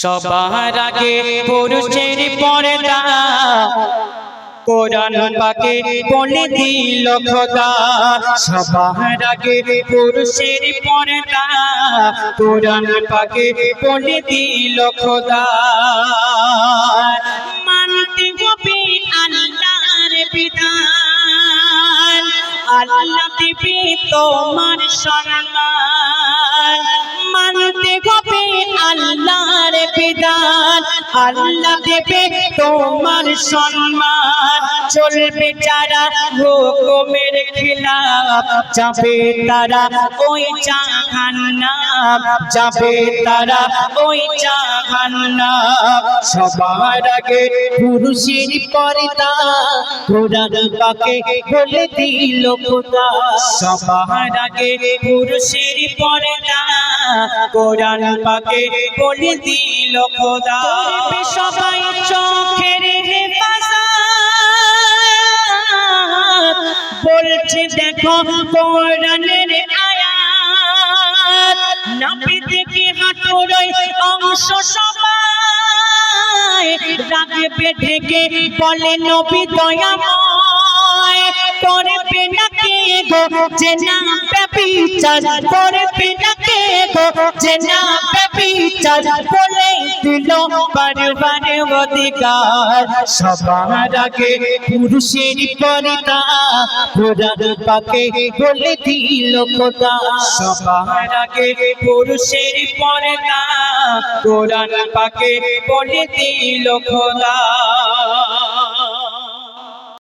সবার আগে পুরুষের পর্দা। কোরআন পাকে বলে দিল খোদা, সবার আগে পুরুষের পর্দা। কোরআন পাকে বলে দিল খোদা। মানতে হবে আল্লাহর বিধান। আল্লাহ দিবে তোমার সম্মান। আল্লাহ দেবে, তোমার সম্মান। চলবে যারা হুকুমের খিলাফ, যাবে তারা ওই জাহান্নাম, যাবে তারা ওই জাহান্নাম। সবার আগে পুরুষের পর্দা, কোরআন পাকে বলে দিল খোদা। সবার আগে পুরুষের পর্দা, কোরআন পাকে বলে দিল খোদা। করবে সবাই চোখের বলছে, দেখো, কোরআনের আয়াত। নাপি থেকে হাঁটুর অংশ সবাই? রাখবে ঢেকে বলে, নবী দয়াময়। করবে না কে গো? যে না বিচার করবে না কে গো? যে না বিচার বলে দিল বারবার অধিকার। সবার আগে পুরুষের পরিতা কোরআন পাকে বলে দিল খোদা সবার আগে পুরুষের পরিতা কোরআন পাকে বলে দিল খোদা।